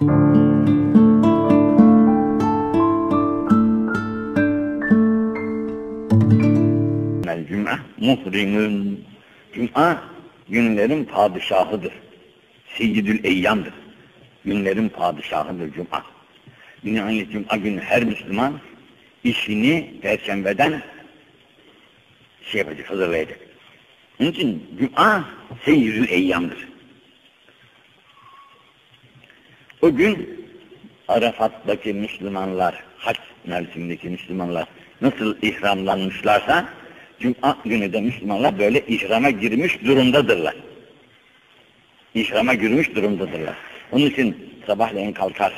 El cüm'e muhrimun. Cuma günlerin padişahıdır. Seyyidül eyyamdır. Günlerin padişahıdır cuma. Binaenli cuma günü her Müslüman işini perşembeden şey yapacak, hazırlayacak. Onun için cuma seyyidül eyyamdır. O gün Arafat'taki Müslümanlar, hac mevsimindeki Müslümanlar nasıl ihramlanmışlarsa Cuma günü de Müslümanlar böyle ihrama girmiş durumdadırlar. İhrama girmiş durumdadırlar. Onun için sabahleyin kalkar,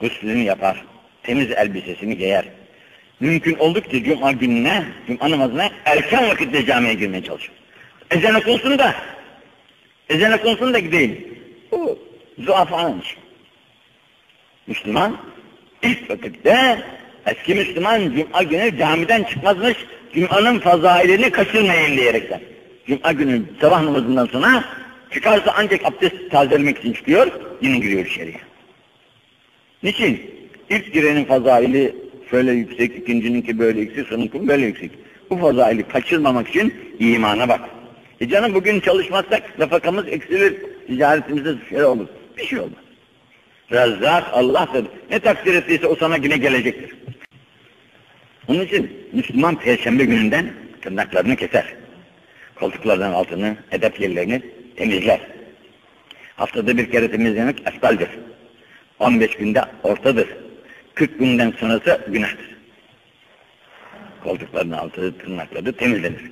guslünü yapar, temiz elbisesini giyer. Mümkün oldukça Cuma gününe, Cuma namazına erken vakitte camiye girmeye çalışır. Ezan okunsun da, ezan okunsun da gideyim. Zuafanın işi. Müslüman ilk vakitte eski Müslüman Cuma günü camiden çıkmazmış, Cuma'nın fazailini kaçırmayın diyerekten. Cuma günü sabah namazından sonra çıkarsa ancak abdest tazelemek için çıkıyor, yine giriyor içeriye. Niçin? İlk girenin fazaili şöyle yüksek, ikincininki böyle yüksek, sonunki böyle yüksek. Bu fazaili kaçırmamak için imana bak. E canım bugün çalışmazsak nafakamız eksilir, ticaretimizde şöyle olur. Bir şey olmaz. Rezzak Allah'tır. Ne takdir ettiyse o sana yine gelecektir. Onun için Müslüman Perşembe gününden tırnaklarını keser. Koltuklardan altını, edep yerlerini temizler. Haftada bir kere temizlemek eftaldir. 15 günde ortadır. 40 günden sonrası günahtır. Koltukların altı, tırnakları temizlenir.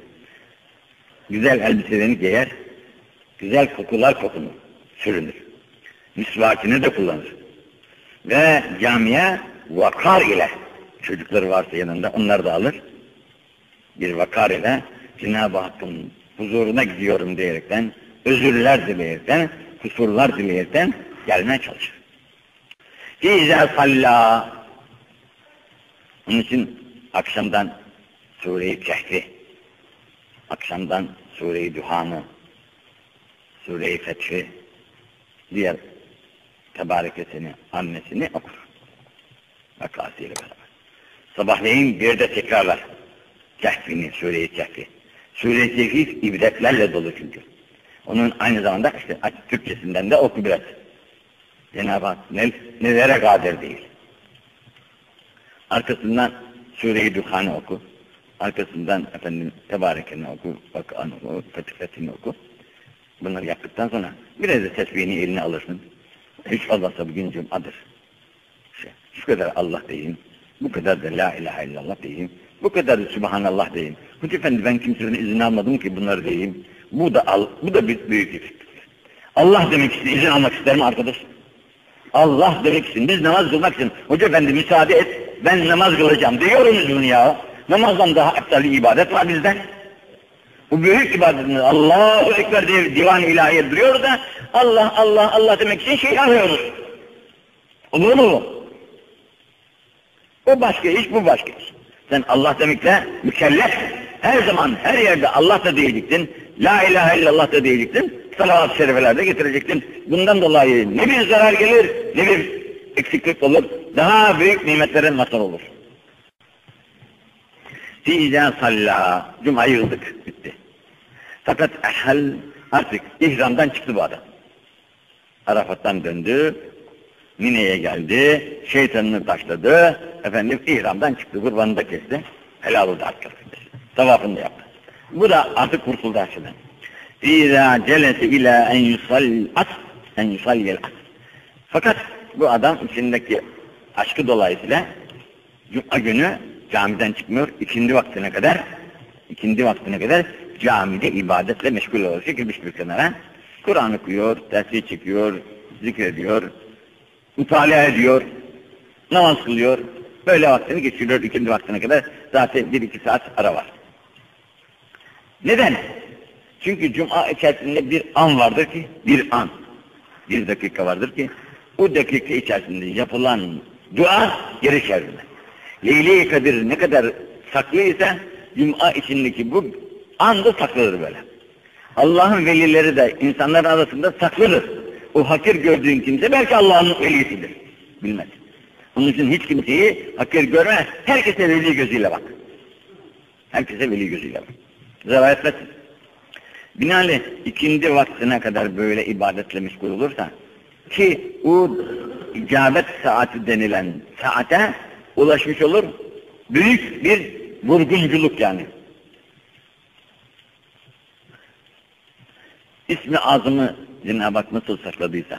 Güzel elbiselerini giyer, güzel kokular kokunur, sürünür. Misvakini de kullanır. Ve camiye vakar ile çocukları varsa yanında onlar da alır. Bir vakar ile Cenab-ı Hakk'ın huzuruna gidiyorum diyerekten, özürler dileyerekten, kusurlar dileyerekten gelmeye çalışır. İzâ sallâ Onun için akşamdan Sure-i Kehfi, akşamdan Sure-i Duhan'ı, Sure-i Fethi, diğer tebarekesini, annesini okur. Vakasıyla beraber. Sabahleyin bir de tekrarlar. Kehfini, Sure-i Kehfi. Sure-i Kehfi ibretlerle dolu çünkü. Onun aynı zamanda işte Türkçesinden de oku biraz. Cenab-ı Hak ne, nelere kadir değil. Arkasından Sure-i Duhan'ı oku. Arkasından efendim Tebarekeni oku, Vakı'nı oku, Fetih oku. Bunları yaptıktan sonra biraz da tesbihini eline alırsın. Hiç olmazsa bugün cumadır. Şey, şu kadar Allah diyeyim, bu kadar da la ilahe illallah diyeyim, bu kadar da subhanallah diyeyim. Hoca efendi ben kimsenin izin almadım ki bunları diyeyim. Bu da al, bu da bir büyük eksiklik. Allah demek için izin almak ister mi arkadaş? Allah demek için, biz namaz kılmak için, hoca efendi müsaade et, ben namaz kılacağım diyoruz bunu ya. Namazdan daha aptal ibadet var bizden. Bu büyük ibadetimiz Allahu Ekber diye divan ilahiye duruyor da Allah Allah Allah demek için şey arıyoruz. Olur mu? O başka iş, bu başka iş. Sen Allah demekle mükellef. Her zaman, her yerde Allah da diyecektin. La ilahe illallah da diyecektin. Salavat-ı şerifeler de getirecektin. Bundan dolayı ne bir zarar gelir, ne bir eksiklik olur. Daha büyük nimetlere mazhar olur. Fîzâ sallâ. Cuma yıldık. Fakat ehel artık ihramdan çıktı bu adam. Arafat'tan döndü, Mine'ye geldi, şeytanını taşladı, efendim ihramdan çıktı, kurbanını da kesti, helal oldu artık. Tavafını da yaptı. Bu da artık kurtuldu şeyden. İzâ celese ilâ en yusal as, en yusalliyel as. Fakat bu adam içindeki aşkı dolayısıyla Cuma günü camiden çıkmıyor, ikindi vaktine kadar, ikindi vaktine kadar camide ibadetle meşgul olur. Çekilmiş bir kenara. Kur'an okuyor, tesbih çekiyor, zikrediyor, mutala ediyor, namaz kılıyor. Böyle vaktini geçiriyor ikindi vaktine kadar. Zaten bir iki saat ara var. Neden? Çünkü cuma içerisinde bir an vardır ki, bir an, bir dakika vardır ki, o dakika içerisinde yapılan dua geri çevrilir. Leyle-i Kadir ne kadar saklıysa, cuma içindeki bu anda saklıdır böyle. Allah'ın velileri de insanların arasında saklıdır. O hakir gördüğün kimse belki Allah'ın velisidir. Bilmez. Onun için hiç kimseyi hakir görme, herkese veli gözüyle bak. Herkese veli gözüyle bak. Zarar etmesin. Binaenaleyh ikindi vaktine kadar böyle ibadetle meşgul olursa ki o icabet saati denilen saate ulaşmış olur. Büyük bir vurgunculuk yani. İsmi azımı Cenab-ı Hak nasıl sakladıysa,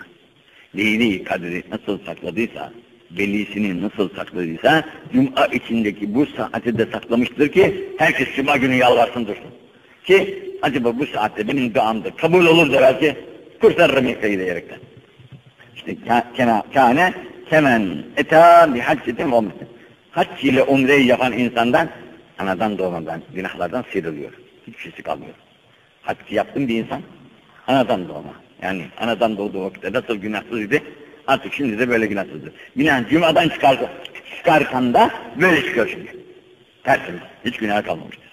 Leyli Kadri nasıl sakladıysa, velisini nasıl sakladıysa, Cuma içindeki bu saati de saklamıştır ki, herkes Cuma günü yalvarsın dursun. Ki, acaba bu saatte benim duamda kabul olur da belki, kurtarırım yakayı diyerekten. İşte kâne kemen etâ bihaccetin ve umretin. Hac ile umreyi yapan insandan, anadan doğmadan, günahlardan sıyrılıyor. Hiçbir şeysi kalmıyor. Hac yaptım bir insan, anadan doğma. Yani anadan doğduğu vakitte nasıl günahsız idi, artık şimdi de böyle günahsızdır. Binaen cumadan çıkardı. Çıkarken da böyle çıkıyor şimdi. Tertemiz. Hiç günah kalmamıştır.